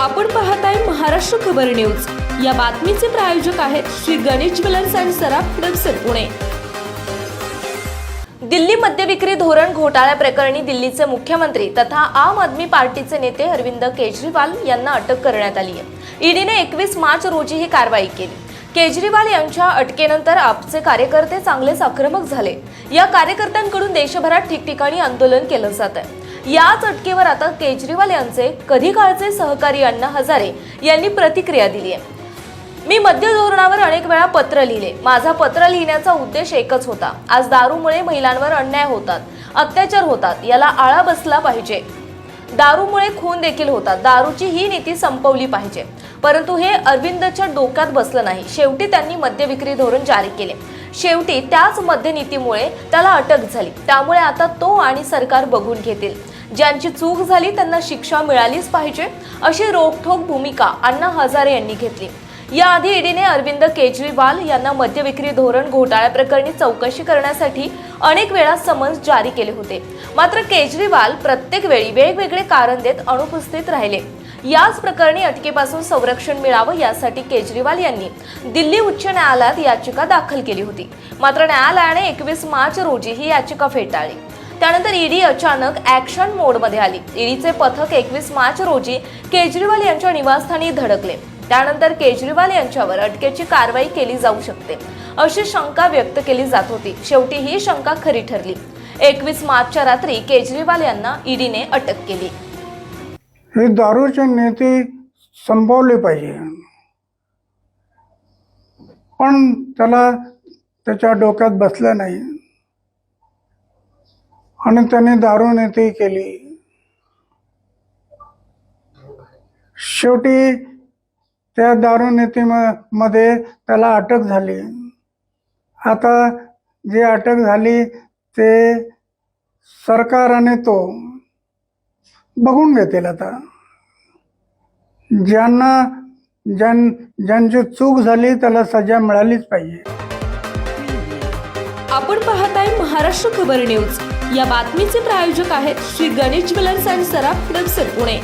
आपण पाहत आहे महाराष्ट्र खबर न्यूज. या बातमीचे प्रायोजक आहेत श्री गणेश ज्वेलर्स अँड सराफ हडपसर पुणे. दिल्ली मद्यविक्री धोरण घोटाळ्या प्रकरणी दिल्लीचे मुख्यमंत्री तथा आम आदमी पार्टीचे नेते अरविंद केजरीवाल यांना अटक करण्यात आली आहे. ईडीने एकवीस मार्च रोजी ही कारवाई केली. केजरीवाल यांच्या अटकेनंतर आपचे कार्यकर्ते चांगलेच आक्रमक झाले. या कार्यकर्त्यांकडून देशभरात ठिकठिकाणी आंदोलन केलं जात आहे. याच अटकेवर आता केजरीवाल यांचे कधी काळचे सहकारी अण्णा हजारे यांनी प्रतिक्रिया दिली आहे. मी मद्य धोरणावर अनेक वेळा पत्र लिहिले. माझा पत्र लिहिण्याचा उद्देश एकच होता. आज दारूमुळे महिलांवर अन्याय होतात अत्याचार होतात याला आळा बसला पाहिजे. दारूमुळे खून देखील होतात. दारूची ही नीती संपवली पाहिजे. परंतु हे अरविंदच्या डोक्यात बसलं नाही. शेवटी त्यांनी मद्य विक्री धोरण जारी केले. शेवटी त्याच मद्यनीतीमुळे त्याला अटक झाली. त्यामुळे आता तो आणि सरकार बघून घेतील. ज्यांची चूक झाली त्यांना शिक्षा मिळालीच पाहिजे अशी रोखठोक भूमिका अण्णा हजारे यांनी घेतली. याआधी ईडीने अरविंद केजरीवाल यांना मद्य विक्री धोरण घोटाळ्याप्रकरणी चौकशी करण्यासाठी अनेक वेळा समन्स जारी केले होते. मात्र केजरीवाल प्रत्येक वेळी वेगवेगळे कारण देत अनुपस्थित राहिले. याच प्रकरणी अटकेपासून संरक्षण मिळावं यासाठी केजरीवाल यांनी दिल्ली उच्च न्यायालयात याचिका दाखल केली होती. मात्र न्यायालयाने एकवीस मार्च रोजी ही याचिका फेटाळली. त्यानंतर ईडी अचानक ऍक्शन मोडमध्ये आली. ईडीचे पथक एकवीस मार्च रोजी केजरीवाल यांच्या निवासस्थानी धडकले. त्यानंतर केजरीवाल यांच्यावर अटकेची कारवाई केली जाऊ शकते अशी शंका व्यक्त केली जात होती. शेवटी ही शंका खरी ठरली. एकवीस मार्चच्या रात्री केजरीवाल यांना ईडीने अटक केली. हे दारूचे नेते संपवले पाहिजे. पण त्याला त्याच्या डोक्यात बसलं नाही. आणि त्याने दारू नेते केली. शेवटी त्या दारू मध्ये त्याला अटक झाली. आता जी अटक झाली ते सरकाराने तो बघून घेतील आता. ज्यांना ज्यां ज्यांची चूक झाली त्याला सजा मिळालीच पाहिजे. आपण पाहताय महाराष्ट्र खबर न्यूज. या बातमीचे प्रायोजक आहेत श्री गणेश ज्वेलर्स अँड सराफ हडपसर पुणे.